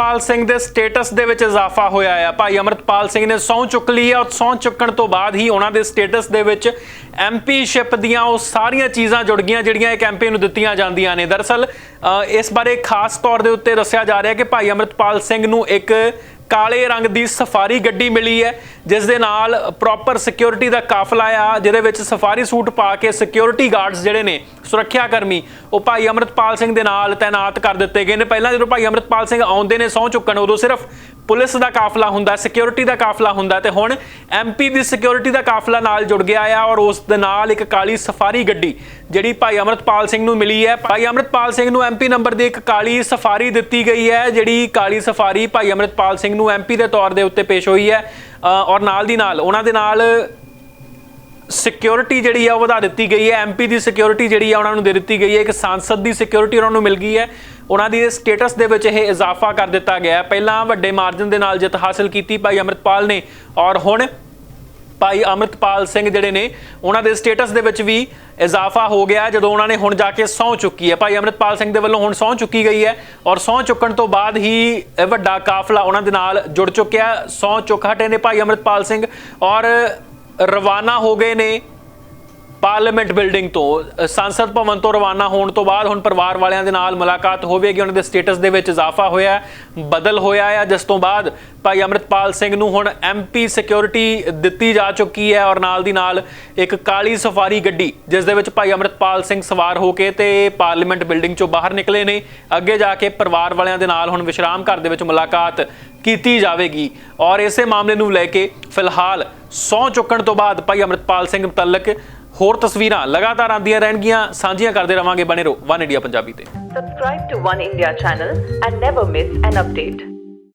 ਅਮਰਤਪਾਲ ਸਿੰਘ ਦੇ ਸਟੇਟਸ ਦੇ ਵਿੱਚ ਇਜ਼ਾਫਾ ਹੋਇਆ ਹੈ ਭਾਈ ਅਮਰਤਪਾਲ ਸਿੰਘ ਨੇ ਸਹੁੰ ਚੁੱਕ ਲਈ ਹੈ ਔਰ ਸਹੁੰ ਚੁੱਕਣ ਤੋਂ ਬਾਅਦ ਹੀ ਉਹਨਾਂ ਦੇ ਸਟੇਟਸ ਦੇ ਵਿੱਚ ਐਮਪੀਸ਼ਿਪ ਦੀਆਂ ਉਹ ਸਾਰੀਆਂ ਚੀਜ਼ਾਂ ਜੁੜ ਗਈਆਂ ਜਿਹੜੀਆਂ ਇੱਕ ਐਮਪੀ ਨੂੰ ਦਿੱਤੀਆਂ ਜਾਂਦੀਆਂ ਨੇ। ਦਰਅਸਲ ਅ, ਇਸ ਬਾਰੇ ਖਾਸ ਤੌਰ ਦੇ ਉੱਤੇ ਦੱਸਿਆ ਜਾ ਰਿਹਾ ਕਿ ਭਾਈ ਅਮਰਤਪਾਲ ਸਿੰਘ ਨੂੰ ਇੱਕ ਕਾਲੇ ਰੰਗ ਦੀ ਸਫਾਰੀ ਗੱਡੀ ਮਿਲੀ ਹੈ, ਜਿਸ ਦੇ ਨਾਲ ਪ੍ਰੋਪਰ ਸਿਕਿਉਰਿਟੀ ਦਾ ਕਾਫਲਾ ਆ, ਜਿਹਦੇ ਵਿੱਚ ਸਫਾਰੀ ਸੂਟ ਪਾ ਕੇ ਸਿਕਿਉਰਿਟੀ ਗਾਰਡਸ ਜਿਹੜੇ ਨੇ ਸੁਰੱਖਿਆ ਕਰਮੀ ਉਹ ਭਾਈ ਅਮਰਤਪਾਲ ਸਿੰਘ ਦੇ ਨਾਲ ਤਾਇਨਾਤ ਕਰ ਦਿੱਤੇ ਗਏ ਨੇ। ਪਹਿਲਾਂ ਜਦੋਂ ਭਾਈ ਅਮਰਤਪਾਲ ਸਿੰਘ ਆਉਂਦੇ ਨੇ ਸਹੁੰ ਚੁੱਕਣ, ਉਦੋਂ ਸਿਰਫ ਪੁਲਿਸ ਦਾ ਕਾਫਲਾ ਹੁੰਦਾ ਸਿਕਿਉਰਿਟੀ ਦਾ ਕਾਫਲਾ ਹੁੰਦਾ ਤੇ ਹੁਣ ਐਮਪੀ ਦੀ ਸਿਕਿਉਰਿਟੀ ਦਾ ਕਾਫਲਾ ਨਾਲ ਜੁੜ ਗਿਆ ਆ ਔਰ ਉਸ ਦੇ ਨਾਲ ਇੱਕ ਕਾਲੀ ਸਫਾਰੀ ਗੱਡੀ, ਜਿਹੜੀ ਭਾਈ ਅਮਰਤਪਾਲ ਸਿੰਘ ਨੂੰ ਮਿਲੀ ਹੈ। ਭਾਈ ਅਮਰਤਪਾਲ ਸਿੰਘ ਨੂੰ ਐਮਪੀ ਨੰਬਰ ਦੀ ਇੱਕ ਕਾਲੀ ਸਫਾਰੀ ਦਿੱਤੀ ਗਈ ਹੈ, ਜਿਹੜੀ ਕਾਲੀ ਸਫਾਰੀ ਭਾਈ ਅਮਰਤਪਾਲ ਸਿੰਘ ਨੂੰ ਐਮਪੀ ਦੇ ਤੌਰ ਦੇ ਉੱਤੇ ਪੇਸ਼ ਹੋਈ ਹੈ ਔਰ ਨਾਲ ਦੀ ਨਾਲ ਉਹਨਾਂ ਦੇ ਨਾਲ ਸਿਕਿਉਰਿਟੀ ਜਿਹੜੀ ਆ ਉਹ ਵਧਾ ਦਿੱਤੀ ਗਈ ਹੈ ਐਮਪੀ ਦੀ ਸਿਕਿਉਰਿਟੀ ਜਿਹੜੀ ਆ ਉਹਨਾਂ ਨੂੰ ਦੇ ਦਿੱਤੀ ਗਈ ਹੈ, ਇੱਕ ਸੰਸਦ ਦੀ ਸਿਕਿਉਰਿਟੀ ਉਹਨਾਂ ਨੂੰ ਮਿਲ ਗਈ ਹੈ। ਉਹਨਾਂ ਦੀ ਸਟੇਟਸ ਦੇ ਵਿੱਚ ਇਹ ਇਜ਼ਾਫਾ ਕਰ ਦਿੱਤਾ ਗਿਆ ਪਹਿਲਾਂ ਵੱਡੇ ਮਾਰਜਨ ਦੇ ਨਾਲ ਜਿੱਤ ਹਾਸਲ ਕੀਤੀ ਭਾਈ ਅਮਰਤਪਾਲ ਨੇ, ਔਰ ਹੁਣ ਭਾਈ ਅਮਰਤਪਾਲ ਸਿੰਘ ਜਿਹੜੇ ਨੇ, ਉਹਨਾਂ ਦੇ ਸਟੇਟਸ ਦੇ ਵਿੱਚ ਵੀ ਇਜ਼ਾਫਾ ਹੋ ਗਿਆ ਜਦੋਂ ਉਹਨਾਂ ਨੇ ਹੁਣ ਜਾ ਕੇ ਸਹੁੰ ਚੁੱਕੀ ਹੈ। ਭਾਈ ਅਮਰਤਪਾਲ ਸਿੰਘ ਦੇ ਵੱਲੋਂ ਹੁਣ ਸਹੁੰ ਚੁੱਕੀ ਗਈ ਹੈ ਔਰ ਸਹੁੰ ਚੁੱਕਣ ਤੋਂ ਬਾਅਦ ਹੀ ਵੱਡਾ ਕਾਫਲਾ ਉਹਨਾਂ ਦੇ ਨਾਲ ਜੁੜ ਚੁੱਕਿਆ। ਸਹੁੰ ਚੁੱਕ ਹਟੇ ਨੇ ਭਾਈ ਅਮਰਤਪਾਲ ਸਿੰਘ ਔਰ ਰਵਾਨਾ ਹੋ ਗਏ ਨੇ। ਪਾਰਲੀਮੈਂਟ ਬਿਲਡਿੰਗ ਤੋਂ ਸੰਸਦ ਭਵਨ ਤੋਂ ਰਵਾਨਾ ਹੋਣ ਤੋਂ ਬਾਅਦ ਹੁਣ ਪਰਿਵਾਰ ਵਾਲਿਆਂ ਦੇ ਨਾਲ ਮੁਲਾਕਾਤ ਹੋਵੇਗੀ, ਉਹਨਾਂ ਦੇ ਸਟੇਟਸ ਦੇ ਵਿੱਚ ਇਜ਼ਾਫਾ ਹੋਇਆ ਬਦਲ ਹੋਇਆ ਹੈ ਜਿਸ ਤੋਂ ਬਾਅਦ ਭਾਈ ਅਮਰਤਪਾਲ ਸਿੰਘ ਨੂੰ ਹੁਣ ਐਮਪੀ ਸਿਕਿਉਰਿਟੀ ਦਿੱਤੀ ਜਾ ਚੁੱਕੀ ਹੈ ਔਰ ਨਾਲ ਦੀ ਨਾਲ ਇੱਕ ਕਾਲੀ ਸਫਾਰੀ ਗੱਡੀ, ਜਿਸ ਦੇ ਵਿੱਚ ਭਾਈ ਅਮਰਤਪਾਲ ਸਿੰਘ ਸਵਾਰ ਹੋ ਕੇ ਤੇ ਪਾਰਲੀਮੈਂਟ ਬਿਲਡਿੰਗ ਚੋਂ ਬਾਹਰ ਨਿਕਲੇ ਨੇ, ਅੱਗੇ ਜਾ ਕੇ ਪਰਿਵਾਰ ਵਾਲਿਆਂ ਦੇ ਨਾਲ ਹੁਣ ਵਿਸ਼ਰਾਮ ਘਰ ਦੇ ਵਿੱਚ ਮੁਲਾਕਾਤ ਕੀਤੀ ਜਾਵੇਗੀ। ਔਰ ਇਸੇ ਮਾਮਲੇ ਨੂੰ ਲੈ ਕੇ ਫਿਲਹਾਲ ਸਹੁੰ ਚੁੱਕਣ ਤੋਂ ਬਾਅਦ ਭਾਈ ਅਮਰਤਪਾਲ ਸਿੰਘ ਮੁਤਲਕ ਹੋਰ ਤਸਵੀਰਾਂ ਲਗਾਤਾਰ ਆਉਂਦੀਆਂ ਰਹਿਣਗੀਆਂ ਸਾਂਝੀਆਂ ਕਰਦੇ ਰਵਾਂਗੇ ਬਣੇ ਰਹੋ ਵਨ ਇੰਡੀਆ ਪੰਜਾਬੀ ਤੇ subscribe to one India channel and never miss an update